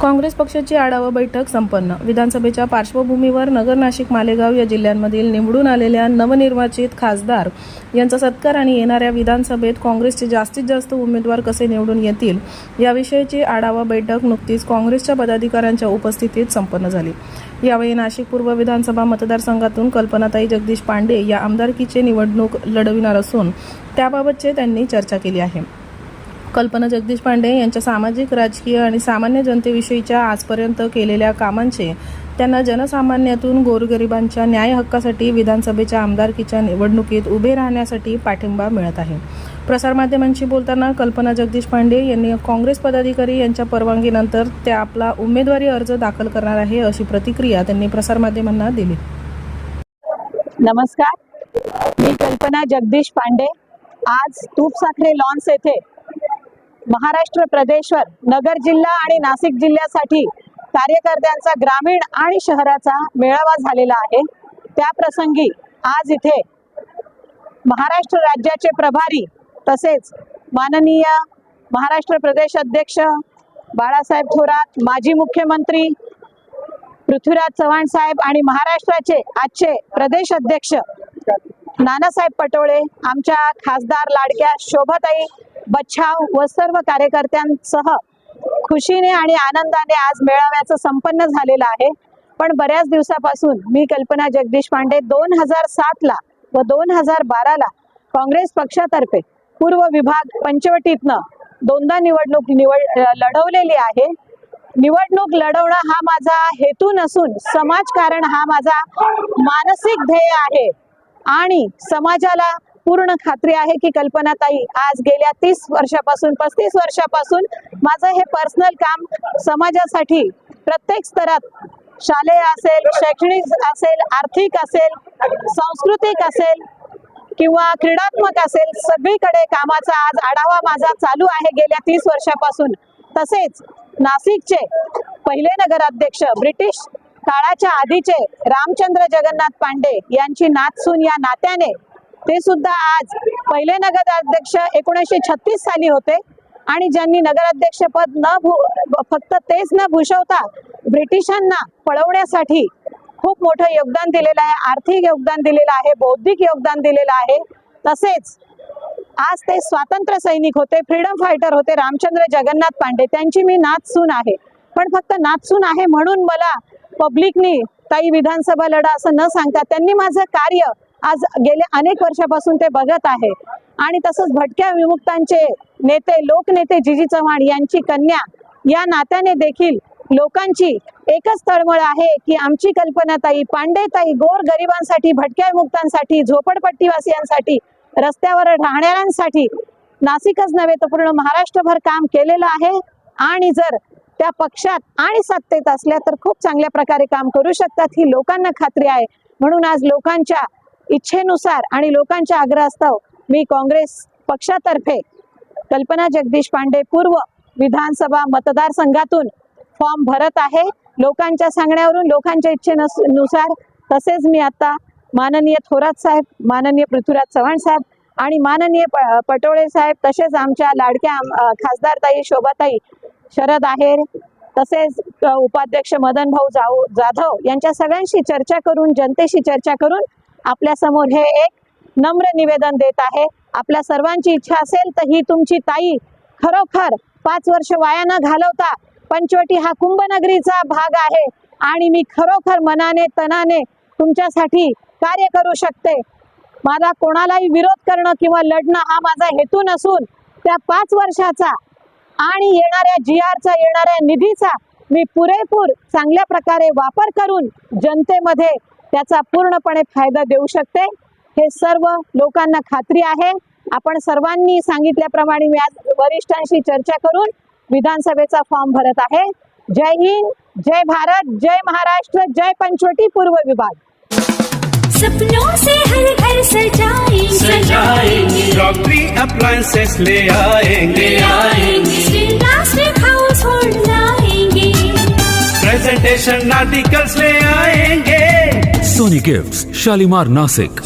काँग्रेस पक्षाची आढावा बैठक संपन्न. विधानसभेच्या पार्श्वभूमीवर नगर नाशिक मालेगाव या जिल्ह्यांमधील निवडून आलेल्या नवनिर्वाचित खासदार यांचा सत्कार आणि येणाऱ्या विधानसभेत काँग्रेसचे जास्तीत जास्त उमेदवार कसे निवडून येतील याविषयीची आढावा बैठक नुकतीच काँग्रेसच्या पदाधिकाऱ्यांच्या उपस्थितीत संपन्न झाली. यावेळी नाशिक पूर्व विधानसभा मतदारसंघातून कल्पनाताई जगदीश पांडे या आमदारकीचे निवडणूक लढविणार असून त्याबाबतचे त्यांनी चर्चा केली आहे. कल्पना जगदीश पांडे यांच्या सामाजिक राजकीय आणि सामान्य जनतेविषयीच्या आजपर्यंत केलेल्या कामांचे त्यांना जनसामान्यातून गोरगरिबांच्या न्याय हक्कासाठी विधानसभेच्या आमदारकीच्या निवडणुकीत उभे राहण्यासाठी पाठिंबा मिळत आहे. प्रसारमाध्यमांशी बोलताना कल्पना जगदीश पांडे यांनी काँग्रेस पदाधिकारी यांच्या परवानगीनंतर ते आपला उमेदवारी अर्ज दाखल करणार आहे अशी प्रतिक्रिया त्यांनी प्रसारमाध्यमांना दिली. नमस्कार. मी कल्पना जगदीश पांडे. आज तूपसाखरे लॉन्स येथे महाराष्ट्र प्रदेशवर नगर जिल्हा आणि नाशिक जिल्ह्यासाठी कार्यकर्त्यांचा ग्रामीण आणि शहराचा मेळावा झालेला आहे. त्या प्रसंगी आज इथे महाराष्ट्र राज्याचे प्रभारी तसेच माननीय महाराष्ट्र प्रदेश अध्यक्ष बाळासाहेब थोरात माजी मुख्यमंत्री पृथ्वीराज चव्हाण साहेब आणि महाराष्ट्राचे आजचे प्रदेश अध्यक्ष नानासाहेब पटोळे आमच्या खासदार लाडक्या शोभाताई बच्छाव व सर्व कार्यकर्त्यांसह खुशीने आणि आनंदाने आज मेळाव्याचं संपन्न झालेलं आहे. पण बऱ्याच दिवसापासून मी कल्पना जगदीश पांडे दोन हजार सातला व दोन हजार बाराला काँग्रेस पक्षातर्फे पूर्व विभाग पंचवटीतनं दोनदा निवडणूक निवड लढवलेली आहे. निवडणूक लढवणं हा माझा हेतू नसून समाजकारण हा माझा मानसिक ध्येय आहे. आणि समाजाला पूर्ण खात्री आहे की कल्पनाताई आज गेल्या तीस वर्षापासून पस्तीस वर्षापासून माझं हे पर्सनल काम समाजासाठी प्रत्येक स्तरात शालेय असेल शैक्षणिक असेल आर्थिक असेल सांस्कृतिक असेल किंवा क्रीडात्मक असेल सगळीकडे कामाचा आज आढावा माझा चालू आहे गेल्या तीस वर्षापासून. तसेच नाशिकचे पहिले नगराध्यक्ष ब्रिटिश काळाच्या आधीचे रामचंद्र जगन्नाथ पांडे यांची नातसून या नात्याने ते सुद्धा आज पहिले नगराध्यक्ष एकोणीसशे छत्तीस साली होते. आणि ज्यांनी नगराध्यक्ष पद न भू फक्त तेच न भूषवता ब्रिटिशांना पळवण्यासाठी खूप मोठं योगदान दिलेलं आहे आर्थिक योगदान दिलेलं आहे बौद्धिक योगदान दिलेलं आहे. तसेच आज ते स्वातंत्र्य सैनिक होते फ्रीडम फायटर होते रामचंद्र जगन्नाथ पांडे. त्यांची मी नाचसून आहे. पण फक्त नाचसून आहे म्हणून मला पब्लिकनी ताई विधानसभा लढा असं न सांगता त्यांनी माझं कार्य आज गेल्या अनेक वर्षापासून ते बघत आहे. आणि तसंच भटक्या विमुक्तांचे नेते लोकनेते जिजी चव्हाण यांची कन्या या नात्याने देखील लोकांची एकच तळमळ आहे की आमची कल्पनाताई पांडेताई गोर गरिबांसाठी भटक्या विमुक्तांसाठी झोपडपट्टीवासियांसाठी रस्त्यावर राहणाऱ्यांसाठी नाशिकच नव्हे तर पूर्ण महाराष्ट्रभर काम केलेलं आहे. आणि जर त्या पक्षात आणि सत्तेत असल्या तर खूप चांगल्या प्रकारे काम करू शकतात ही लोकांना खात्री आहे. म्हणून आज लोकांच्या इच्छेनुसार आणि लोकांच्या आग्रहास्तव मी काँग्रेस पक्षातर्फे कल्पना जगदीश पांडे पूर्व विधानसभा मतदारसंघातून फॉर्म भरत आहे. लोकांच्या सांगण्यावरून लोकांच्या इच्छेनुसार तसेच मी आता माननीय थोरात साहेब माननीय पृथ्वीराज चव्हाण साहेब आणि माननीय प- पटोळे साहेब तसेच आमच्या लाडक्या खासदारताई शोभाताई शरद आहेर तसेच उपाध्यक्ष मदन भाऊ जाऊ जाधव यांच्या सगळ्यांशी चर्चा करून जनतेशी चर्चा करून आपल्यासमोर हे एक नम्र निवेदन देत आहे. आपल्या सर्वांची इच्छा असेल तर ही तुमची ताई खरोखर पाच वर्ष वाया न घालवता. पंचवटी हा कुंभनगरीचा भाग आहे आणि मी खरोखर मनाने तनाने तुमच्यासाठी कार्य करू शकते. माझा कोणालाही विरोध करणं किंवा लढणं हा माझा हेतू नसून त्या पाच वर्षाचा आणि येणाऱ्या जी आरचा येणाऱ्या निधीचा मी पुरेपूर चांगल्या प्रकारे वापर करून जनतेमध्ये त्याचा पूर्णपणे फायदा देऊ शकते. हे सर्व लोकांना खात्री आहे. आपण सर्वांनी सांगितल्याप्रमाणे मी आज वरिष्ठांशी चर्चा करून विधानसभेचा फॉर्म भरत आहे. जय हिंद जय भारत जय महाराष्ट्र जय पंचवटी पूर्व विभाग. सपनों से हर घर सजाएंगे. सजाएंगे. क्रॉकरी अप्लायंसेस ले आएंगे. आएंगे. हाउस होल्ड लाएंगे. प्रेजेंटेशन आर्टिकल्स ले आएंगे. Gifts, Shalimar Nasik.